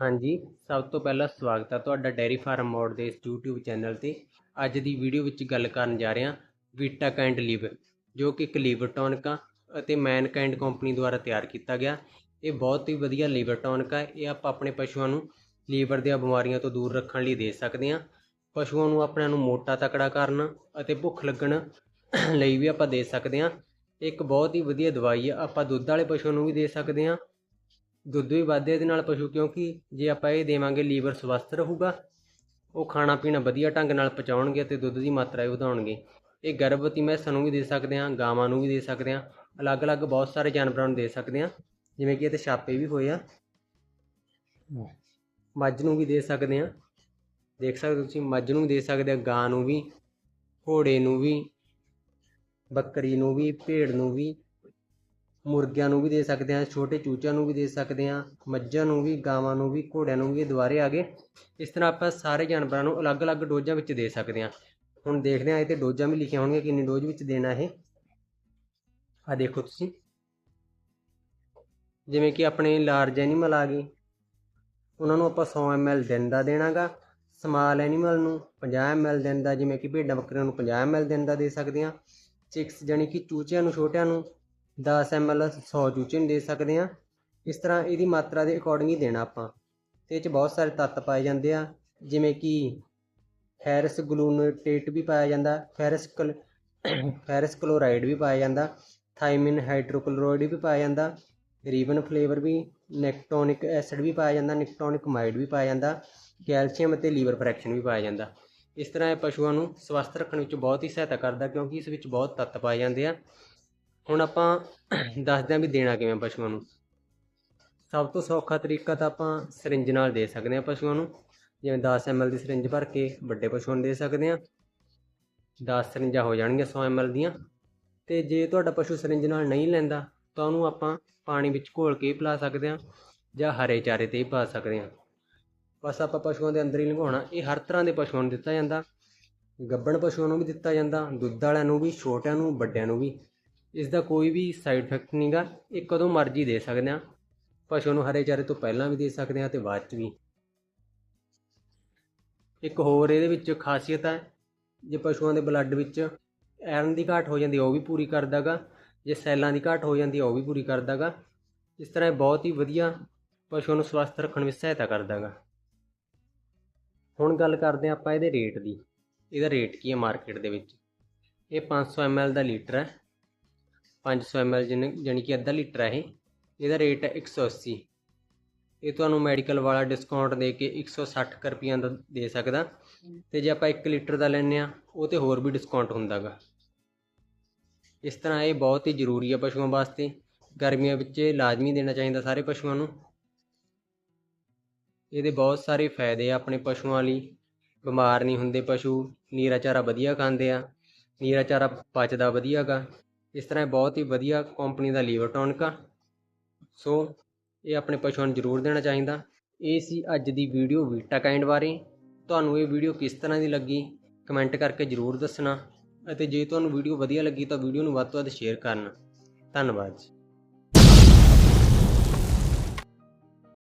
ਹਾਂਜੀ, ਸਭ ਤੋਂ ਪਹਿਲਾਂ ਸਵਾਗਤ ਹੈ ਤੁਹਾਡਾ ਡੈਰੀ ਫਾਰਮ ਮੋੜ ਦੇ ਇਸ YouTube ਚੈਨਲ ਤੇ। ਅੱਜ ਦੀ ਵੀਡੀਓ ਵਿੱਚ ਗੱਲ ਕਰਨ ਜਾ ਰਹੇ ਹਾਂ ਵੀਟਾ ਕੈਂਡ ਲਿਵ ਜੋ ਕਿ ਇੱਕ ਲੀਵਰ ਟੌਨਿਕ ਆ ਅਤੇ ਮੈਨਕਾਈਂਡ ਕੰਪਨੀ ਦੁਆਰਾ ਤਿਆਰ ਕੀਤਾ ਗਿਆ। ਇਹ ਬਹੁਤ ਹੀ ਵਧੀਆ ਲੀਵਰ ਟੌਨਿਕ ਹੈ ਇਹ ਆਪਾਂ ਆਪਣੇ ਪਸ਼ੂਆਂ ਨੂੰ ਲੀਵਰ ਦੀਆਂ ਬਿਮਾਰੀਆਂ ਤੋਂ ਦੂਰ ਰੱਖਣ ਲਈ ਦੇ ਸਕਦੇ ਹਾਂ। ਪਸ਼ੂਆਂ ਨੂੰ ਆਪਣਿਆਂ ਨੂੰ ਮੋਟਾ ਤਕੜਾ ਕਰਨ ਅਤੇ ਭੁੱਖ ਲੱਗਣ ਲਈ ਵੀ ਆਪਾਂ ਦੇ ਸਕਦੇ ਹਾਂ। ਇੱਕ ਬਹੁਤ ਹੀ ਵਧੀਆ ਦਵਾਈ ਆ। ਆਪਾਂ ਦੁੱਧ ਵਾਲੇ ਪਸ਼ੂਆਂ ਨੂੰ ਵੀ ਦੇ ਸਕਦੇ ਹਾਂ। ਦੁੱਧ ਵੀ ਵੱਧਦੇ ਇਹਦੇ ਨਾਲ ਪਸ਼ੂ, ਕਿਉਂਕਿ ਜੇ ਆਪਾਂ ਇਹ ਦੇਵਾਂਗੇ ਲੀਵਰ ਸਵਸਥ ਰਹੂਗਾ, ਉਹ ਖਾਣਾ ਪੀਣਾ ਵਧੀਆ ਢੰਗ ਨਾਲ ਪਚਾਉਣਗੇ ਤੇ ਦੁੱਧ ਦੀ ਮਾਤਰਾ ਵੀ ਵਧਾਉਣਗੇ। ਇਹ ਗਰਭਵਤੀ ਮੈਸਾਂ ਨੂੰ ਵੀ ਦੇ ਸਕਦੇ ਹਾਂ, ਗਾਵਾਂ ਨੂੰ ਵੀ ਦੇ ਸਕਦੇ ਹਾਂ, ਅਲੱਗ-ਅਲੱਗ ਬਹੁਤ ਸਾਰੇ ਜਾਨਵਰਾਂ ਨੂੰ ਦੇ ਸਕਦੇ ਹਾਂ, ਜਿਵੇਂ ਕਿ ਇਹ ਤੇ ਛਾਪੇ ਵੀ ਹੋਏ ਆ। ਮੱਝ ਨੂੰ ਵੀ ਦੇ ਸਕਦੇ ਹਾਂ। ਦੇਖ ਸਕਦੇ ਤੁਸੀਂ, ਮੱਝ ਨੂੰ ਵੀ ਦੇ ਸਕਦੇ ਆ ਗਾਂ ਨੂੰ ਵੀ, ਘੋੜੇ ਨੂੰ ਵੀ, ਬੱਕਰੀ ਨੂੰ ਵੀ, ਭੇਡ ਨੂੰ ਵੀ ਮੁਰਗਿਆਂ ਨੂੰ ਵੀ ਦੇ ਸਕਦੇ ਹਾਂ, ਛੋਟੇ ਚੂਚਿਆਂ ਨੂੰ ਵੀ ਦੇ ਸਕਦੇ ਹਾਂ, ਮੱਝਾਂ ਨੂੰ ਵੀ, ਗਾਵਾਂ ਨੂੰ ਵੀ, ਘੋੜਿਆਂ ਨੂੰ ਵੀ ਦੁਬਾਰੇ ਆ ਗਏ। ਇਸ ਤਰ੍ਹਾਂ ਆਪਾਂ ਸਾਰੇ ਜਾਨਵਰਾਂ ਨੂੰ ਅਲੱਗ-ਅਲੱਗ ਡੋਜ਼ਾਂ ਵਿੱਚ ਦੇ ਸਕਦੇ ਹਾਂ। ਹੁਣ ਦੇਖਦੇ ਹਾਂ, ਇਹ ਤੇ ਡੋਜ਼ਾਂ ਵੀ ਲਿਖੀਆਂ ਹੋਣਗੀਆਂ ਕਿੰਨੀ ਡੋਜ਼ ਵਿੱਚ ਦੇਣਾ ਇਹ। ਆ ਦੇਖੋ ਤੁਸੀਂ। ਜਿਵੇਂ ਕਿ ਆਪਣੇ ਲਾਰਜ ਐਨੀਮਲ ਆ ਗਏ। ਉਹਨਾਂ ਨੂੰ ਆਪਾਂ 100 ml ਦਿਨ ਦਾ ਦੇਣਾਗਾ। ਸਮਾਲ ਐਨੀਮਲ ਨੂੰ 50 ml ਦਿਨ ਦਾ, ਜਿਵੇਂ ਕਿ ਭੇਡਾਂ ਬੱਕਰੀਆਂ ਨੂੰ 50 ml ਦਿਨ ਦਾ ਦੇ ਸਕਦੇ ਹਾਂ। ਚਿਕਸ ਜਾਨੀ ਕਿ ਚੂਚਿਆਂ ਨੂੰ, ਛੋਟਿਆਂ ਨੂੰ 10 ml 100 ਚੂਚੇ ਨੂੰ ਦੇ ਸਕਦੇ ਹਾਂ। ਇਸ ਤਰ੍ਹਾਂ ਇਹਦੀ ਮਾਤਰਾ ਦੇ ਅਕੋਰਡਿੰਗ ਹੀ ਦੇਣਾ ਆਪਾਂ। ਤੇ ਇਹ ਚ ਬਹੁਤ ਸਾਰੇ ਤੱਤ ਪਾਏ ਜਾਂਦੇ ਆ, ਜਿਵੇਂ ਕਿ ਫੈਰਸ ਗਲੂਨੇਟੇਟ ਵੀ ਪਾਇਆ ਜਾਂਦਾ, ਫੈਰਸ ਕਲ, ਫੈਰਸ ਕਲੋਰਾਈਡ ਵੀ ਪਾਇਆ ਜਾਂਦਾ, ਥਾਈਮਿਨ ਹਾਈਡਰੋਕਲੋਰਾਈਡ ਵੀ ਪਾਇਆ ਜਾਂਦਾ, ਰੀਬਨ ਫਲੇਵਰ ਵੀ, ਨੈਕਟੋਨਿਕ ਐਸਿਡ ਵੀ ਪਾਇਆ ਜਾਂਦਾ, ਨੈਕਟੋਨਿਕ ਮਾਈਡ ਵੀ ਪਾਇਆ ਜਾਂਦਾ, ਕੈਲਸ਼ੀਅਮ ਅਤੇ ਲੀਵਰ ਫ੍ਰੈਕਸ਼ਨ ਵੀ ਪਾਇਆ ਜਾਂਦਾ। ਇਸ ਤਰ੍ਹਾਂ ਇਹ ਪਸ਼ੂਆਂ ਨੂੰ ਸਵਸਥ ਰੱਖਣ ਵਿੱਚ ਬਹੁਤ ਹੀ ਸਹਾਇਤਾ ਕਰਦਾ, ਕਿਉਂਕਿ ਇਸ ਵਿੱਚ ਬਹੁਤ ਤੱਤ ਪਾਏ ਜਾਂਦੇ ਆ। ਹੁਣ ਆਪਾਂ ਦੱਸਦੇ ਹਾਂ ਵੀ ਦੇਣਾ ਕਿਵੇਂ ਪਸ਼ੂਆਂ ਨੂੰ। ਸਭ ਤੋਂ ਸੌਖਾ ਤਰੀਕਾ ਤਾਂ ਆਪਾਂ ਸਰਿੰਜ ਨਾਲ ਦੇ ਸਕਦੇ ਹਾਂ ਪਸ਼ੂਆਂ ਨੂੰ। ਜਿਵੇਂ 10 ml ਦੀ ਸਰਿੰਜ ਭਰ ਕੇ ਵੱਡੇ ਪਸ਼ੂਆਂ ਨੂੰ ਦੇ ਸਕਦੇ ਹਾਂ। 10 ਸਰਿੰਜਾਂ ਹੋ ਜਾਣਗੀਆਂ 100 ml ਦੀਆਂ। ਤੇ ਜੇ ਤੁਹਾਡਾ ਪਸ਼ੂ ਸਰਿੰਜ ਨਾਲ ਨਹੀਂ ਲੈਂਦਾ, ਤਾਂ ਉਹਨੂੰ ਆਪਾਂ ਪਾਣੀ ਵਿੱਚ ਘੋਲ ਕੇ ਪਿਲਾ ਸਕਦੇ ਹਾਂ ਜਾਂ ਹਰੇ ਚਾਰੇ ਤੇ ਹੀ ਪਾ ਸਕਦੇ ਹਾਂ। ਬਸ ਆਪਾਂ ਪਸ਼ੂਆਂ ਦੇ ਅੰਦਰ ਹੀ ਲੰਘਾਉਣਾ। ਇਹ ਹਰ ਤਰ੍ਹਾਂ ਦੇ ਪਸ਼ੂਆਂ ਨੂੰ ਦਿੱਤਾ ਜਾਂਦਾ। ਗੱਬਣ ਪਸ਼ੂਆਂ ਨੂੰ ਵੀ ਦਿੱਤਾ ਜਾਂਦਾ। ਦੁੱਧ ਵਾਲਿਆਂ ਨੂੰ ਵੀ, ਛੋਟਿਆਂ ਨੂੰ, ਵੱਡਿਆਂ ਨੂੰ ਵੀ। ਇਸ ਦਾ ਕੋਈ ਵੀ ਸਾਈਡ ਇਫੈਕਟ ਨਹੀਂਗਾ ਇਹ ਕਦੋਂ ਮਰਜ਼ੀ ਦੇ ਸਕਦੇ ਹਾਂ ਪਸ਼ੂ ਨੂੰ ਹਰੇ ਚਾਰੇ ਤੋਂ ਪਹਿਲਾਂ ਵੀ ਦੇ ਸਕਦੇ ਹਾਂ ਤੇ ਬਾਅਦ ਚ ਵੀ। ਇੱਕ ਹੋਰ ਇਹਦੇ ਵਿੱਚ ਖਾਸੀਅਤ ਹੈ ਜੇ ਪਸ਼ੂਆਂ ਦੇ ਬਲੱਡ ਵਿੱਚ ਆਇਰਨ ਦੀ ਘਾਟ ਹੋ ਜਾਂਦੀ ਉਹ ਵੀ ਪੂਰੀ ਕਰਦਾਗਾ ਜੇ ਸੈੱਲਾਂ ਦੀ ਘਾਟ ਹੋ ਜਾਂਦੀ ਉਹ ਵੀ ਪੂਰੀ ਕਰਦਾਗਾ ਇਸ ਤਰ੍ਹਾਂ ਇਹ ਬਹੁਤ ਹੀ ਵਧੀਆ ਪਸ਼ੂਆਂ ਨੂੰ ਸਵਸਥ ਰੱਖਣ ਵਿੱਚ ਸਹਾਇਤਾ ਕਰਦਾਗਾ ਹੁਣ ਗੱਲ ਕਰਦੇ ਹਾਂ ਆਪਾਂ ਇਹਦੇ ਰੇਟ ਦੀ। ਇਹਦਾ ਰੇਟ ਕੀ ਹੈ ਮਾਰਕੀਟ ਦੇ ਵਿੱਚ? ਇਹ 500 ml ਦਾ ਲੀਟਰ ਹੈ। 500 ml ਜਾਨੀ ਕਿ ਅੱਧਾ ਲੀਟਰ ਹੈ ਇਹ। ਇਹਦਾ ਰੇਟ ਹੈ 180 ਇਹ ਤੁਹਾਨੂੰ ਮੈਡੀਕਲ ਵਾਲਾ ਡਿਸਕਾਊਂਟ ਦੇ ਕੇ 160 ਰੁਪਈਆਂ ਦਾ ਦੇ ਸਕਦਾ। ਤੇ ਜੇ ਆਪਾਂ 1 ਲੀਟਰ ਦਾ ਲੈਂਦੇ ਆ ਉਹ ਤੇ ਹੋਰ ਵੀ ਡਿਸਕਾਊਂਟ ਹੁੰਦਾਗਾ। ਇਸ ਤਰ੍ਹਾਂ ਇਹ ਬਹੁਤ ਹੀ ਜ਼ਰੂਰੀ ਹੈ ਪਸ਼ੂਆਂ ਵਾਸਤੇ। ਗਰਮੀਆਂ ਵਿੱਚ ਇਹ ਲਾਜ਼ਮੀ ਦੇਣਾ ਚਾਹੀਦਾ ਸਾਰੇ ਪਸ਼ੂਆਂ ਨੂੰ। ਇਹਦੇ ਬਹੁਤ ਸਾਰੇ ਫਾਇਦੇ ਆ ਆਪਣੇ ਪਸ਼ੂਆਂ ਲਈ। ਬਿਮਾਰ ਨਹੀਂ ਹੁੰਦੇ ਪਸ਼ੂ। ਨੀਰਾ ਚਾਰਾ ਵਧੀਆ ਖਾਂਦੇ ਆ। ਨੀਰਾ ਚਾਰਾ ਪਚਦਾ ਵਧੀਆਗਾ ਇਸ ਤਰ੍ਹਾਂ ਇਹ ਬਹੁਤ ਹੀ ਵਧੀਆ ਕੰਪਨੀ ਦਾ ਲੀਵਰ ਟੌਨਿਕ ਆ ਸੋ ਇਹ ਆਪਣੇ ਪਸ਼ੂਆਂ ਨੂੰ ਜ਼ਰੂਰ ਦੇਣਾ ਚਾਹੀਦਾ। ਇਹ ਸੀ ਅੱਜ ਦੀ ਵੀਡੀਓ ਵੀਟਾ ਕਾਈਂਡ ਬਾਰੇ। ਤੁਹਾਨੂੰ ਇਹ ਵੀਡੀਓ ਕਿਸ ਤਰ੍ਹਾਂ ਦੀ ਲੱਗੀ? ਕਮੈਂਟ ਕਰਕੇ ਜ਼ਰੂਰ ਦੱਸਣਾ। ਅਤੇ ਜੇ ਤੁਹਾਨੂੰ ਵੀਡੀਓ ਵਧੀਆ ਲੱਗੀ ਤਾਂ ਵੀਡੀਓ ਨੂੰ ਵੱਧ ਤੋਂ ਵੱਧ ਸ਼ੇਅਰ ਕਰਨਾ। ਧੰਨਵਾਦ ਜੀ।